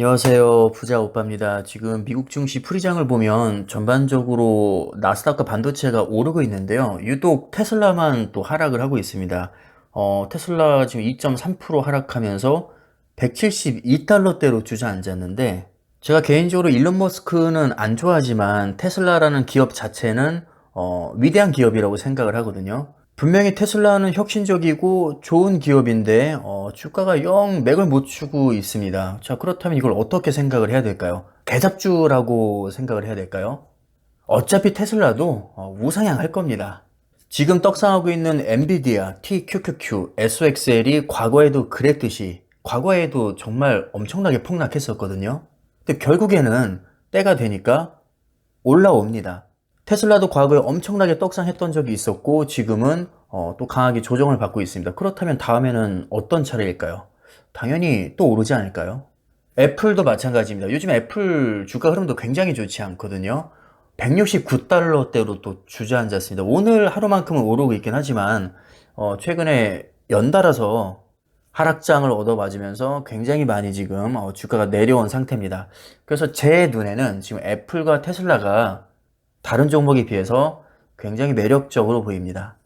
안녕하세요. 부자 오빠입니다. 지금 미국 증시 풀이장을 보면 전반적으로 나스닥과 반도체가 오르고 있는데요. 유독 테슬라만 또 하락을 하고 있습니다. 어, 테슬라 지금 2.3% 하락하면서 172달러대로 주저앉았는데 제가 개인적으로 일론 머스크는 안 좋아하지만 테슬라라는 기업 자체는 어, 위대한 기업이라고 생각을 하거든요. 분명히 테슬라는 혁신적이고 좋은 기업인데 어, 주가가 영 맥을 못 추고 있습니다. 자, 그렇다면 이걸 어떻게 생각을 해야 될까요? 대잡주라고 생각을 해야 될까요? 어차피 테슬라도 어, 우상향할 겁니다. 지금 떡상하고 있는 엔비디아, TQQQ, SOXL이 과거에도 그랬듯이 과거에도 정말 엄청나게 폭락했었거든요. 근데 결국에는 때가 되니까 올라옵니다. 테슬라도 과거에 엄청나게 떡상했던 적이 있었고 지금은 어, 또 강하게 조정을 받고 있습니다. 그렇다면 다음에는 어떤 차례일까요? 당연히 또 오르지 않을까요? 애플도 마찬가지입니다. 요즘 애플 주가 흐름도 굉장히 좋지 않거든요. 169달러대로 또 주저앉았습니다. 오늘 하루만큼은 오르고 있긴 하지만 어, 최근에 연달아서 하락장을 얻어맞으면서 굉장히 많이 지금 어, 주가가 내려온 상태입니다. 그래서 제 눈에는 지금 애플과 테슬라가 다른 종목에 비해서 굉장히 매력적으로 보입니다.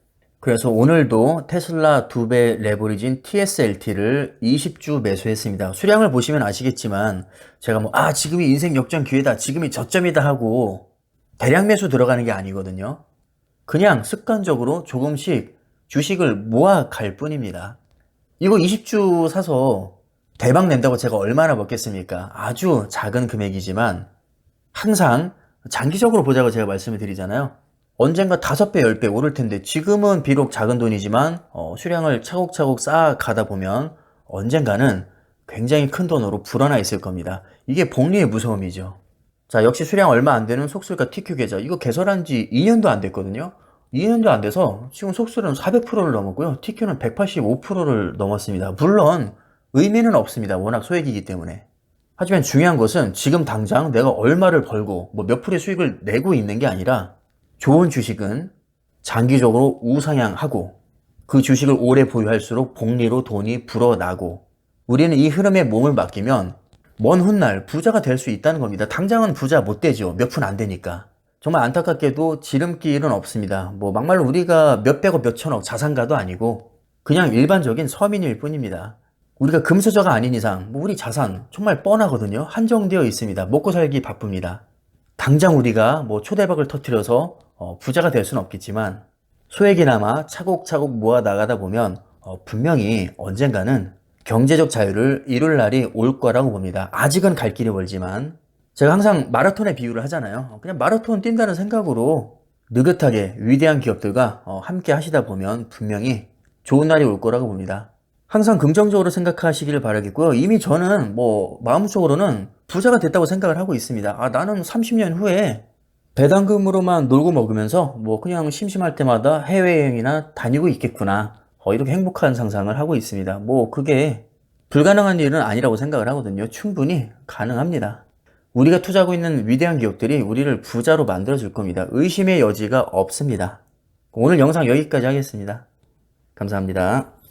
그래서 오늘도 테슬라 두 배 레버리진 TSLT를 20주 매수했습니다. 수량을 보시면 아시겠지만 제가 뭐, 아, 지금이 인생 역전 기회다. 지금이 저점이다 하고 대량 매수 들어가는 게 아니거든요. 그냥 습관적으로 조금씩 주식을 모아 갈 뿐입니다. 이거 20주 사서 대박 낸다고 제가 얼마나 먹겠습니까? 아주 작은 금액이지만 항상 장기적으로 보자고 제가 말씀을 드리잖아요. 언젠가 5배, 10배 오를 텐데 지금은 비록 작은 돈이지만 어, 수량을 차곡차곡 쌓아 가다 보면 언젠가는 굉장히 큰 돈으로 불어나 있을 겁니다. 이게 복리의 무서움이죠. 자, 역시 수량 얼마 안 되는 속술과 TQ 계좌. 이거 개설한 지 2년도 안 됐거든요. 2년도 안 돼서 지금 속술은 400%를 넘었고요. TQ는 185%를 넘었습니다. 물론 의미는 없습니다. 워낙 소액이기 때문에. 하지만 중요한 것은 지금 당장 내가 얼마를 벌고 뭐 몇 프로의 수익을 내고 있는 게 아니라 좋은 주식은 장기적으로 우상향하고 그 주식을 오래 보유할수록 복리로 돈이 불어나고 우리는 이 흐름에 몸을 맡기면 먼 훗날 부자가 될 수 있다는 겁니다. 당장은 부자 못 되죠. 몇 푼 안 되니까. 정말 안타깝게도 지름길은 없습니다. 뭐 막말로 우리가 몇백억 몇천억 자산가도 아니고 그냥 일반적인 서민일 뿐입니다. 우리가 금수저가 아닌 이상 뭐 우리 자산 정말 뻔하거든요. 한정되어 있습니다. 먹고 살기 바쁩니다. 당장 우리가 뭐 초대박을 터뜨려서 어, 부자가 될 수는 없겠지만 소액이나마 차곡차곡 모아 나가다 보면 어, 분명히 언젠가는 경제적 자유를 이룰 날이 올 거라고 봅니다. 아직은 갈 길이 멀지만 제가 항상 마라톤의 비유를 하잖아요. 그냥 마라톤 뛴다는 생각으로 느긋하게 위대한 기업들과 어, 함께 하시다 보면 분명히 좋은 날이 올 거라고 봅니다. 항상 긍정적으로 생각하시기를 바라겠고요. 이미 저는 뭐 마음속으로는 부자가 됐다고 생각을 하고 있습니다. 아, 나는 30년 후에 배당금으로만 놀고 먹으면서 뭐 그냥 심심할 때마다 해외여행이나 다니고 있겠구나. 어, 이렇게 행복한 상상을 하고 있습니다. 뭐 그게 불가능한 일은 아니라고 생각을 하거든요. 충분히 가능합니다. 우리가 투자하고 있는 위대한 기업들이 우리를 부자로 만들어 줄 겁니다. 의심의 여지가 없습니다. 오늘 영상 여기까지 하겠습니다. 감사합니다.